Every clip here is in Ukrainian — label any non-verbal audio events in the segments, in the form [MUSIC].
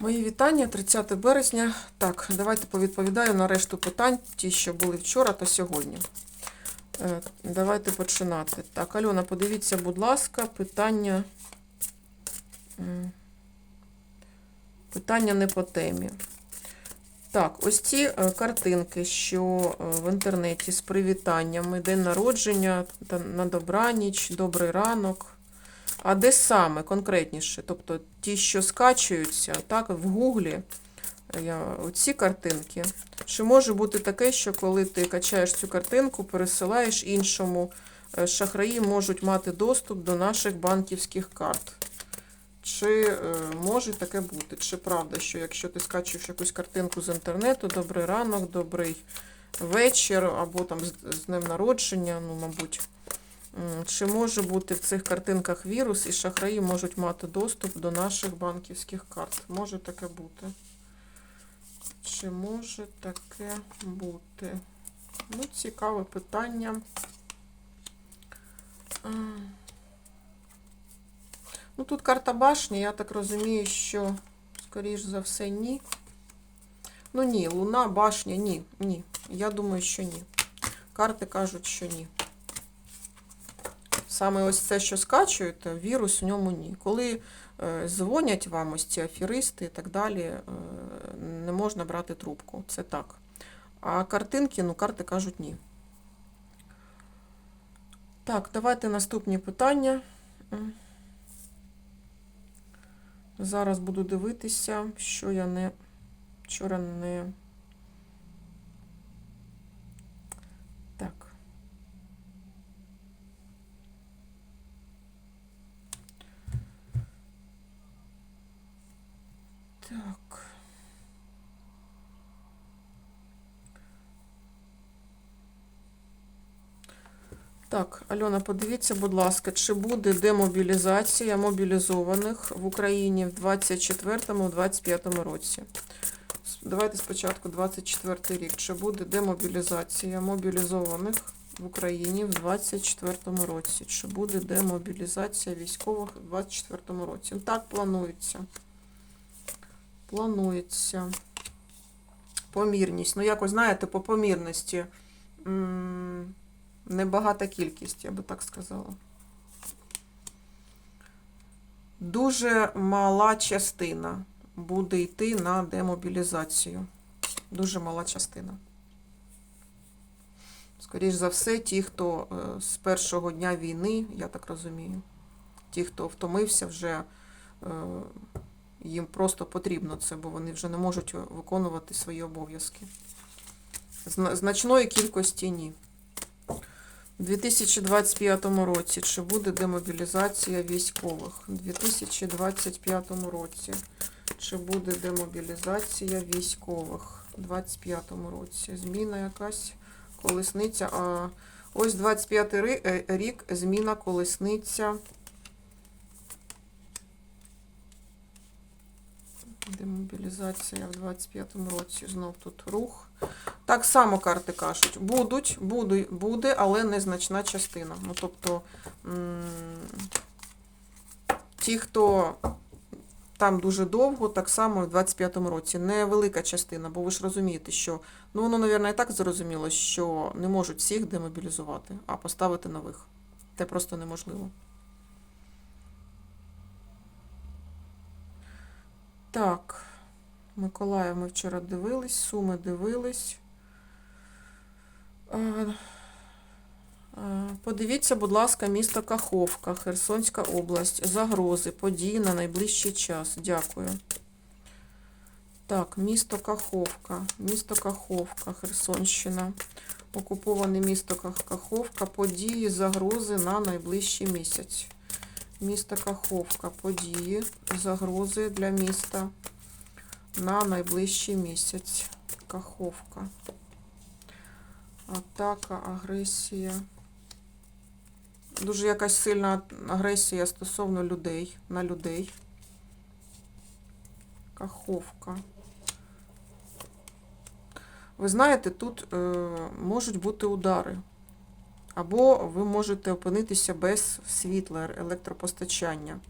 Мої вітання, 30 березня. Так, давайте повідповідаю на решту питань, ті, що були вчора та сьогодні. Е, Давайте починати. Так, Альона, подивіться, будь ласка, питання. Питання не по темі. Так, ось ці е, картинки, що е, в інтернеті з привітаннями, день народження, на добраніч, добрий ранок. А де саме конкретніше? Тобто ті, що скачуються, так, в Гуглі, оці картинки. Чи може бути таке, що коли ти качаєш цю картинку, пересилаєш іншому, е, шахраї можуть мати доступ до наших банківських карт? Чи е, може таке бути? Чи правда, що якщо ти скачуєш якусь картинку з інтернету, добрий ранок, добрий вечір, або там з днем народження, ну, мабуть. Чи може бути в цих картинках вірус, і шахраї можуть мати доступ до наших банківських карт? Може таке бути? Чи може таке бути? Ну, цікаве питання. Ну, тут карта башні, я так розумію, що, скоріш за все, ні. Ну ні, луна, башня, ні, ні. Я думаю, що ні. Карти кажуть, що ні. Саме ось це, що скачуєте, вірус в ньому ні. Коли е, дзвонять вам ось ці аферисти і так далі, е, не можна брати трубку. Це так. А картинки, ну, карти кажуть ні. Так, давайте наступні питання. Зараз буду дивитися, що я не вчора не. Так. Так. Так, Альона, подивіться, будь ласка, чи буде демобілізація мобілізованих в Україні в 24-25 році? Давайте спочатку 24 рік. Чи буде демобілізація мобілізованих в Україні в 24 році? Чи буде демобілізація військових в 24 році? Ну, Так планується. Планується. Помірність. Ну, якось, знаєте, по помірності. Небагата кількість, я би так сказала. Дуже мала частина буде йти на демобілізацію. Дуже мала частина. Скоріш за все, ті, хто е, з першого дня війни, я так розумію, ті, хто втомився, вже е, їм просто потрібно це, бо вони вже не можуть виконувати свої обов'язки. Значної кількості ні. У 2025 році чи буде демобілізація військових? У 2025 році чи буде демобілізація військових? У 2025 році. Зміна якась колесниця. А ось 25 е, рік зміна колесниця. Демобілізація в 25-му році. Знов тут рух. Так само карти кажуть, будуть, буде, буде, але незначна частина. Ну, тобто, ті, хто там дуже довго, так само в 25-му році. Невелика частина, бо ви ж розумієте, що, ну воно, мабуть, і так зрозуміло, що не можуть всіх демобілізувати, а поставити нових. Це просто неможливо. Так, Миколаїв ми вчора дивились, Суми дивились. Е, е, Подивіться, будь ласка, місто Каховка, Херсонська область. Загрози, події на найближчий час. Дякую. Так, місто Каховка. Місто Каховка, Херсонщина. Окуповане місто Каховка. Події, загрози на найближчий місяць. Місто Каховка. Події, загрози для міста на найближчий місяць. Каховка. Атака, агресія. Дуже якась сильна агресія стосовно людей, на людей. Каховка. Ви знаєте, тут е, можуть бути удари. Або ви можете опинитися без світла, електропостачання.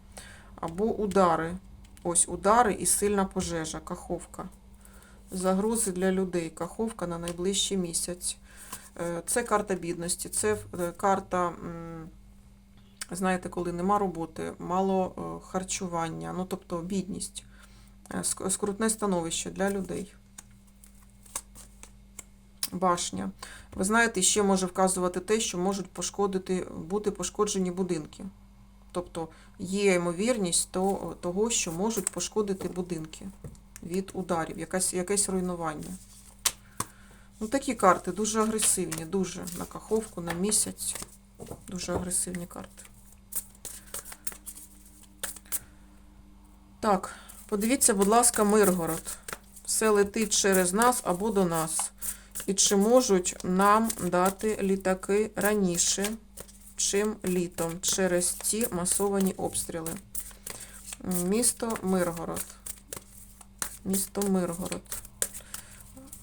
Або удари Ось удари і сильна пожежа, каховка. Загрози для людей. Каховка на найближчий місяць. Е, Це карта бідності, це е, карта, знаєте, коли нема роботи, мало е, харчування, ну тобто бідність, скрутне становище для людей. Башня. Ви знаєте, ще може вказувати те, що можуть пошкодити, бути пошкоджені будинки. Тобто є ймовірність то- того, що можуть пошкодити будинки від ударів, якась, якесь руйнування. Ну, такі карти дуже агресивні, дуже на каховку, на місяць. Дуже агресивні карти. Так, подивіться, будь ласка, Миргород. Все летить через нас або до нас. І чи можуть нам дати літаки раніше, чим літом, через ці масовані обстріли? Місто Миргород. Місто Миргород.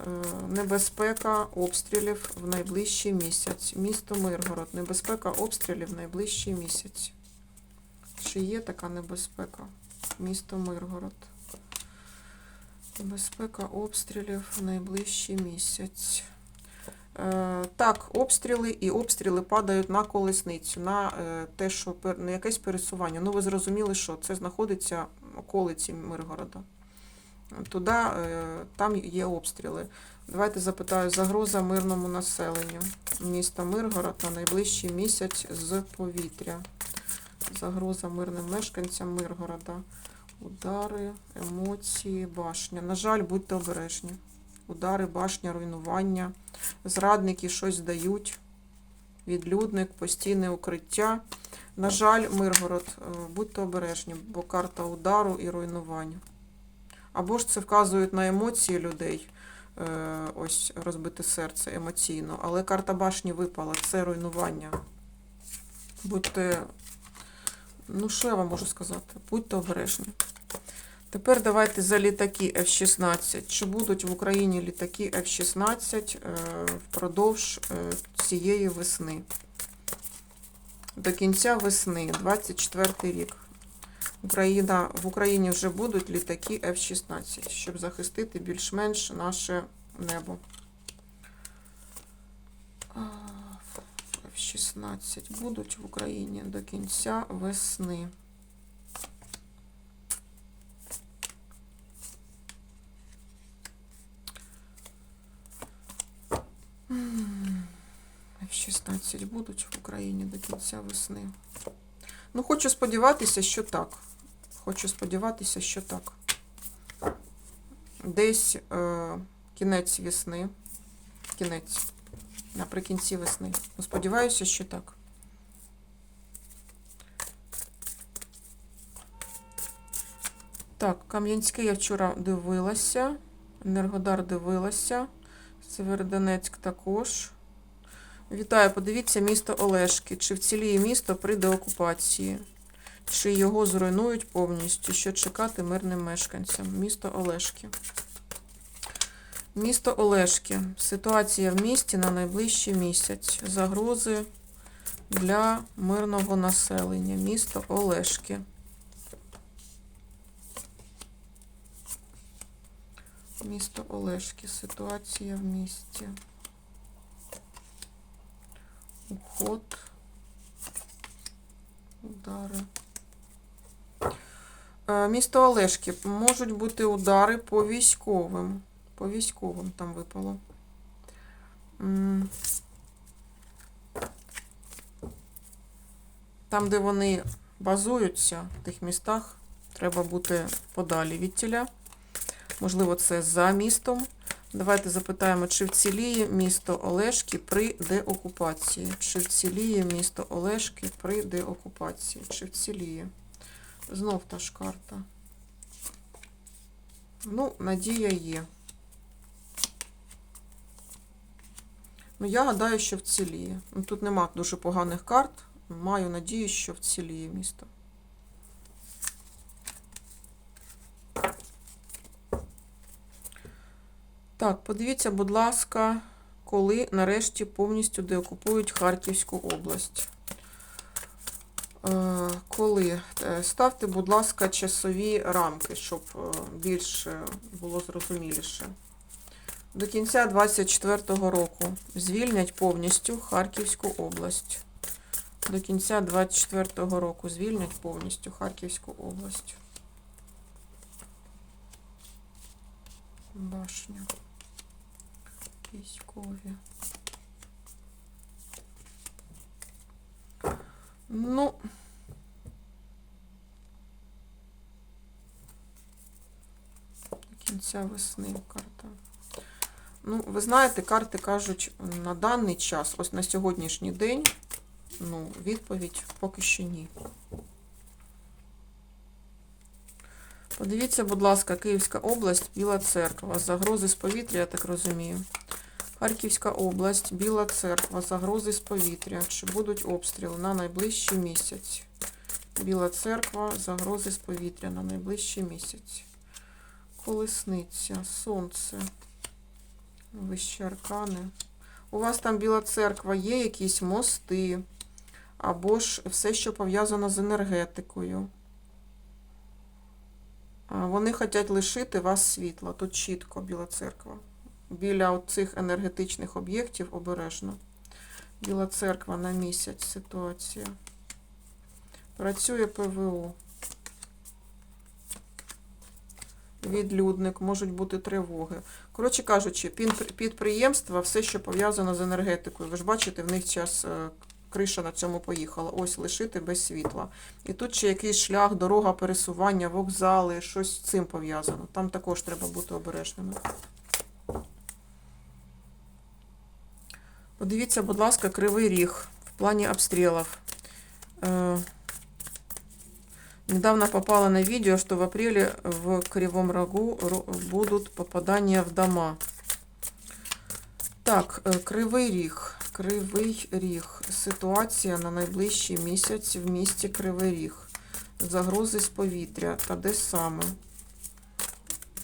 Е, Небезпека обстрілів в найближчий місяць. Місто Миргород. Небезпека обстрілів в найближчий місяць. Чи є така небезпека? Місто Миргород. Небезпека обстрілів в найближчий місяць. Е, так, обстріли і обстріли падають на колесницю, на е, те, що на якесь пересування. Ну, ви зрозуміли, що це знаходиться в околиці Миргорода. Туди, е, там є обстріли. Давайте запитаю, загроза мирному населенню. Міста Миргород на найближчий місяць з повітря. Загроза мирним мешканцям Миргорода. Удари, емоції, башня. На жаль, будьте обережні. Удари, башня, руйнування. Зрадники щось дають. Відлюдник, постійне укриття. На жаль, Миргород, е, будьте обережні, бо карта удару і руйнування. Або ж це вказують на емоції людей. е, Ось розбите серце емоційно. Але карта башні випала, це руйнування. Будьте, ну що я вам можу сказати? Будьте обережні. Тепер давайте за літаки F-16. Чи будуть в Україні літаки F-16 е, впродовж е, цієї весни? До кінця весни, 24 рік. Україна, в Україні вже будуть літаки F-16, щоб захистити більш-менш наше небо. А, F-16 будуть в Україні до кінця весни. F-16 будуть в Україні до кінця весни. Ну, хочу сподіватися, що так. Хочу сподіватися, що так. Десь е, кінець весни. Кінець. Наприкінці весни. Ну, сподіваюся, що так. Так, Кам'янське я вчора дивилася. Енергодар дивилася. Северодонецьк також. Вітаю, подивіться місто Олешки. Чи вціліє місто при деокупації? Чи його зруйнують повністю? Що чекати мирним мешканцям? Місто Олешки. Місто Олешки. Ситуація в місті на найближчий місяць. Загрози для мирного населення. Місто Олешки. Місто Олешки. Ситуація в місті. Уход. Удари. Е, Місто Олешки. Можуть бути удари по військовим. По військовим там випало. Там, де вони базуються, в тих містах, треба бути подалі від тіля. Можливо, це за містом. Давайте запитаємо, чи вціліє місто Олешки при деокупації? Чи вціліє місто Олешки при деокупації? Чи вціліє? Знов та ж карта. Ну, надія є. Ну, я гадаю, що вціліє. Ну, Тут нема дуже поганих карт. Маю надію, що вціліє місто. Так, подивіться, будь ласка, коли нарешті повністю деокупують Харківську область. Е, Коли? Е, Ставте, будь ласка, часові рамки, щоб е, більш було зрозуміліше. До кінця 24-го року звільнять повністю Харківську область. До кінця 24-го року звільнять повністю Харківську область. Башня. Військові. Ну. До кінця весни карта. Ну, ви знаєте, карти кажуть на даний час, ось на сьогоднішній день, ну, відповідь поки що ні. Подивіться, будь ласка, Київська область, Біла Церква, загрози з повітря, я так розумію. Харківська область, Біла Церква, загрози з повітря. Чи будуть обстріли на найближчий місяць? Біла Церква, загрози з повітря на найближчий місяць. Колесниця, сонце, вищі аркани. У вас там Біла Церква, є якісь мости, або ж все, що пов'язано з енергетикою. Вони хочуть лишити вас світла. Тут чітко Біла Церква. Біля цих енергетичних об'єктів обережно. Біла церква на місяць ситуація. Працює ПВО. Відлюдник, можуть бути тривоги. Коротше кажучи, підприємства, все, що пов'язано з енергетикою. Ви ж бачите, в них час е, криша на цьому поїхала. Ось лишити без світла. І тут ще якийсь шлях, дорога пересування, вокзали, щось з цим пов'язано. Там також треба бути обережними. Подивіться, будь ласка, кривий ріг в плані обстрілів. Э, Недавно попала на видео, что в апреле в Кривом Рогу ро- будут попадания в дома. Так, е, Кривий Ріг. Кривий Ріг. Ситуація на найближчий місяць в місті Кривий Ріг. Загрози з повітря. Та де саме?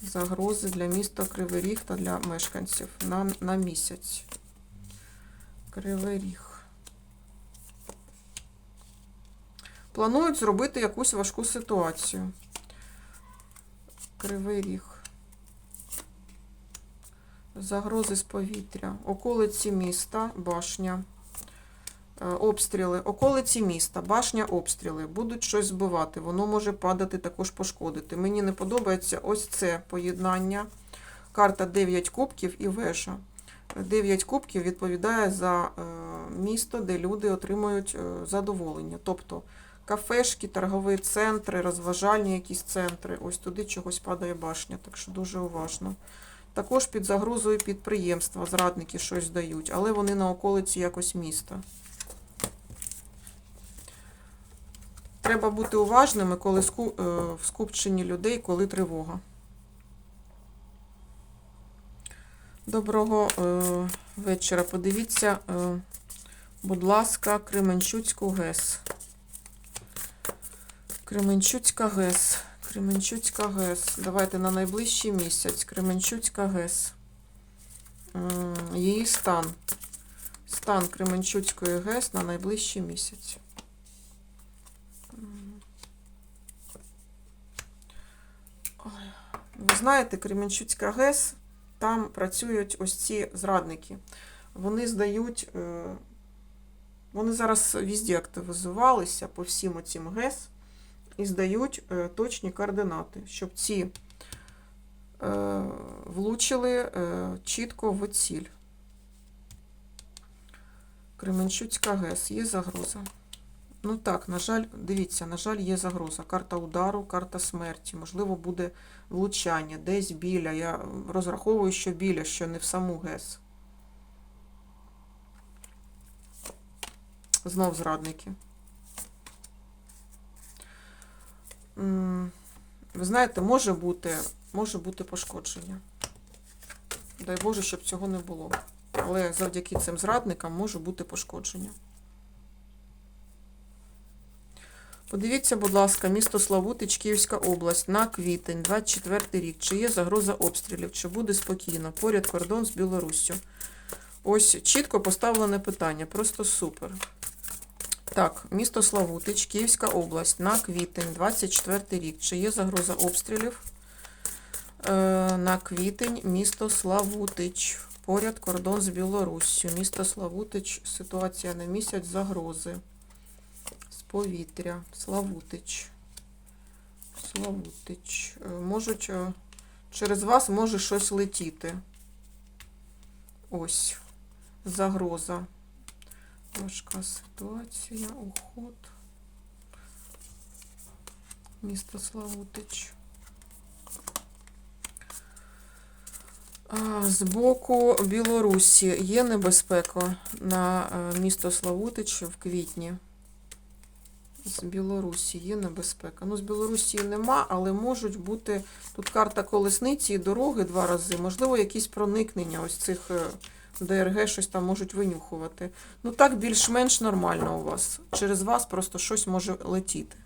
Загрози для міста Кривий Ріг та для мешканців на, на місяць. Кривий Ріг. Планують зробити якусь важку ситуацію. Кривий Ріг. Загрози з повітря. Околиці міста, башня. Е, Обстріли. Околиці міста, башня, обстріли. Будуть щось збивати. Воно може падати, також пошкодити. Мені не подобається ось це поєднання. Карта 9 кубків і вежа. 9 кубків відповідає за е, місто, де люди отримують е, задоволення. Тобто кафешки, торгові центри, розважальні якісь центри. Ось туди чогось падає башня, так що дуже уважно. Також під загрозою підприємства, зрадники щось дають, але вони на околиці якось міста. Треба бути уважними, коли е, в скупченні людей, коли тривога. Доброго е, вечора. Подивіться, е, будь ласка, Кременчуцьку ГЕС. Кременчуцька ГЕС. Кременчуцька ГЕС. Давайте на найближчий місяць. Кременчуцька ГЕС. М, Її стан. Стан Кременчуцької ГЕС на найближчий місяць. Ви знаєте, Кременчуцька ГЕС, там працюють ось ці зрадники. Вони здають, е, вони зараз везде активізувалися по всім оцім ГЕС і здають е, точні координати, щоб ці е, влучили чітко в ціль. Кременчуцька ГЕС, є загроза. Ну так, на жаль, дивіться, на жаль, є загроза. Карта удару, карта смерті. Можливо, буде влучання десь біля. Я розраховую, що біля, що не в саму ГЕС. Знов зрадники. Ви знаєте, може бути, може бути пошкодження. Дай Боже, щоб цього не було. Але завдяки цим зрадникам може бути пошкодження. Подивіться, будь ласка, місто Славутич, Київська область на квітень, 24 рік. Чи є загроза обстрілів? Чи буде спокійно? Поряд кордон з Білоруссю. Ось чітко поставлене питання. Просто супер. Так, місто Славутич, Київська область на квітень, 24 рік. Чи є загроза обстрілів? Е, на квітень місто Славутич. Поряд кордон з Білоруссю. Місто Славутич. Ситуація на місяць загрози. Повітря. Славутич. Славутич. Е, Можуть е, через вас може щось летіти. Ось. Загроза. Важка ситуація, уход. Місто Славутич. З боку Білорусі є небезпека на е, місто Славутич в квітні. З Білорусі є небезпека. Ну, з Білорусі нема, але можуть бути тут карта колесниці і дороги два рази. Можливо, якісь проникнення ось цих е, ДРГ щось там можуть винюхувати. Ну так більш-менш нормально у вас. Через вас просто щось може летіти.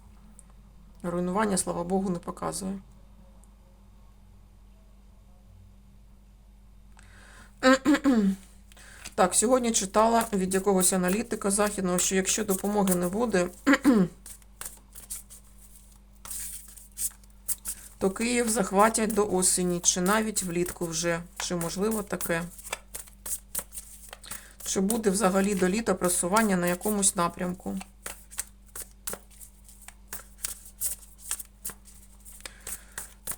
Руйнування, слава Богу, не показує. Так, сьогодні читала від якогось аналітика західного, що якщо допомоги не буде, [CLEARS THROAT] то Київ захватять до осені, чи навіть влітку вже. Чи можливо таке? Чи буде взагалі до літа просування на якомусь напрямку?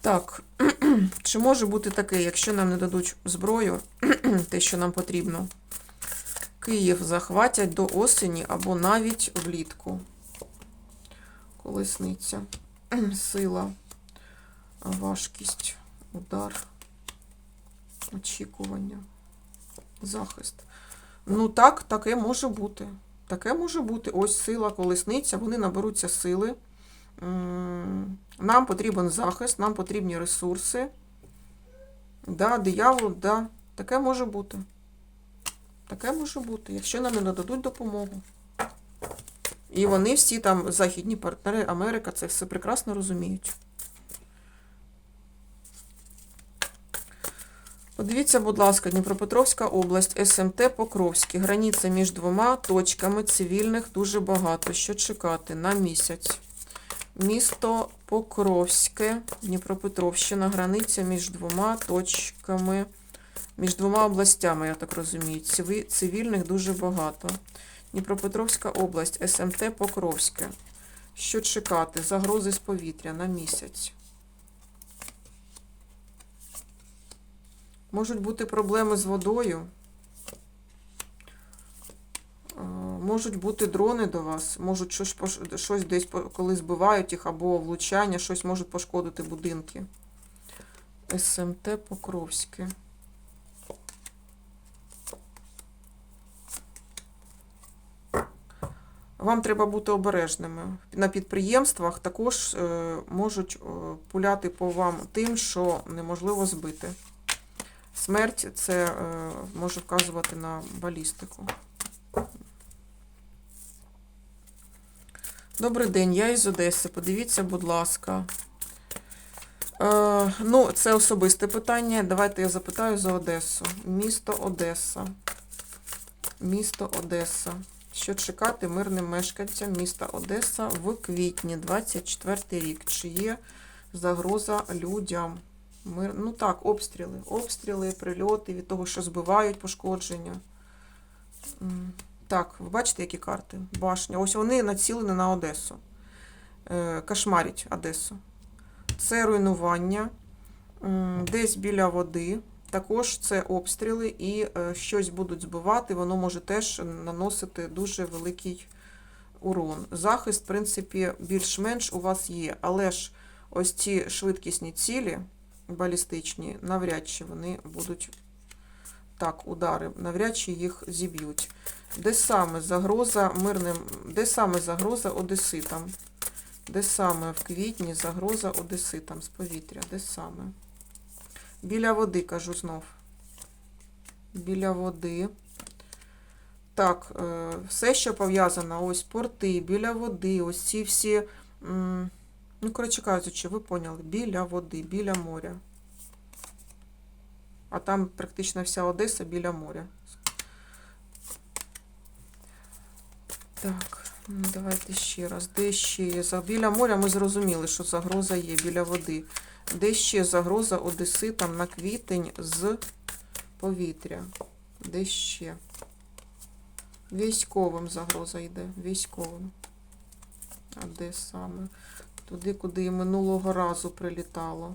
Так, [CLEARS THROAT] чи може бути таке, якщо нам не дадуть зброю, [CLEARS THROAT] те, що нам потрібно? Київ захватять до осені або навіть влітку. Колесниця. [CLEARS THROAT] Сила, важкість, удар, очікування, захист. Ну так, таке може бути. Таке може бути. Ось сила, колесниця, вони наберуться сили. Нам потрібен захист, нам потрібні ресурси. Да, диявол, да, таке може бути. Таке може бути, якщо нам не нададуть допомогу. І вони всі там, західні партнери, Америка, це все прекрасно розуміють. Подивіться, будь ласка, Дніпропетровська область, СМТ Покровське. Границя між двома точками цивільних дуже багато. Що чекати на місяць? Місто Покровське, Дніпропетровщина, границя між двома точками, між двома областями, я так розумію. Цивільних дуже багато. Дніпропетровська область, СМТ Покровське. Що чекати? Загрози з повітря на місяць. Можуть бути проблеми з водою. Е, Можуть бути дрони до вас, можуть щось, щось десь, коли збивають їх, або влучання, щось можуть пошкодити будинки. СМТ Покровське. Вам треба бути обережними. На підприємствах також е, можуть е, пуляти по вам тим, що неможливо збити. Смерть це е, може вказувати на балістику. Добрий день, я із Одеси. Подивіться, будь ласка. Е, ну, це особисте питання. Давайте я запитаю за Одесу. Місто Одеса. Місто Одеса. Що чекати мирним мешканцям міста Одеса в квітні 24 рік? Чи є загроза людям? Мир... Ну так, обстріли. Обстріли, прильоти від того, що збивають пошкодження. Так, ви бачите, які карти? Башня. Ось вони націлені на Одесу. Е, Кошмарять Одесу. Це руйнування. Десь біля води. Також це обстріли і е, щось будуть збивати, воно може теж наносити дуже великий урон. Захист, в принципі, більш-менш у вас є, але ж ось ці швидкісні цілі балістичні, навряд чи вони будуть так, удари, навряд чи їх зіб'ють. Де саме загроза мирним, де саме загроза одеситам? Де саме в квітні загроза одеситам з повітря? Де саме? Біля води, кажу знов. Біля води. Так, е, все, що пов'язано, ось порти, біля води, ось ці всі, ну, коротше кажучи, ви поняли, біля води, біля моря. А там практично вся Одеса біля моря. Так, Давайте ще раз. Де ще є? Біля моря ми зрозуміли, що загроза є біля води. Де ще загроза одеситам на квітень з повітря? Де ще? Військовим загроза йде. Військовим. А де саме? Туди, куди і минулого разу прилітало.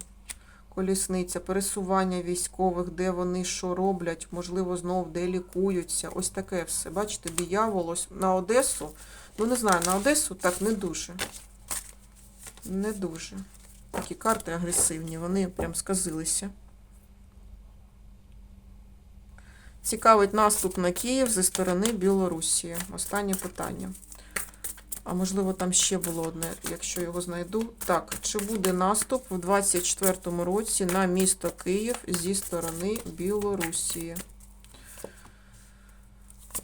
Колісниця, пересування військових, де вони що роблять, можливо, знов де лікуються. Ось таке все. Бачите, диявол ось на Одесу. Ну, не знаю, на Одесу так не дуже. Не дуже. Такі карти агресивні, вони прям сказилися. Цікавить наступ на Київ зі сторони Білорусі. Останнє питання. А можливо, там ще було одне, якщо його знайду. Так, чи буде наступ в 24-му році на місто Київ зі сторони Білорусі?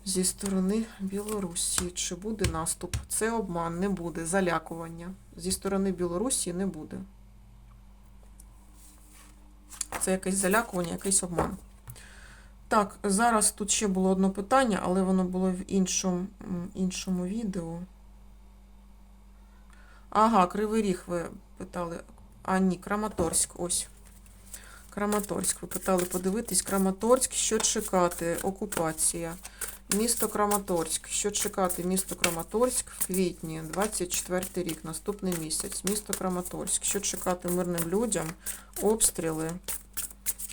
Зі сторони Білорусі. Чи буде наступ? Це обман, не буде. Залякування. Зі сторони Білорусі не буде. Це якесь залякування, якийсь обман. Так, зараз тут ще було одне питання, але воно було в іншому, іншому відео. Ага, Кривий Ріг ви питали. А, ні, Краматорськ, ось. Краматорськ. Ви питали подивитись. Краматорськ, що чекати? Окупація. Місто Краматорськ. Що чекати? Місто Краматорськ в квітні, 24 рік, наступний місяць. Місто Краматорськ. Що чекати мирним людям? Обстріли.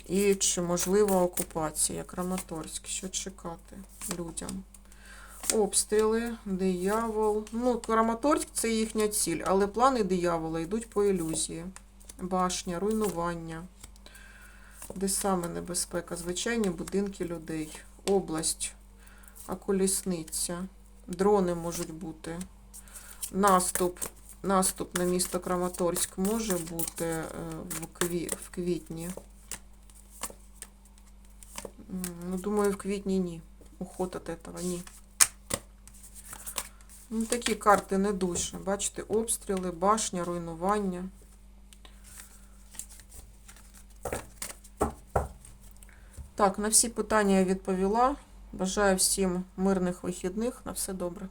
І чи можлива окупація? Краматорськ. Що чекати людям? Обстріли, диявол. Ну, Краматорськ це їхня ціль, але плани диявола йдуть по ілюзії. Башня, руйнування. Де саме небезпека? Звичайні будинки людей. Область, а колісниця. Дрони можуть бути. Наступ. Наступ на місто Краматорськ може бути е, в квітні. Ну, думаю, в квітні ні. Уход от этого ні. Ну, такі карти не дуже. Бачите, обстріли, башня, руйнування. Так, на всі питання я відповіла. Бажаю всім мирних вихідних. На все добре.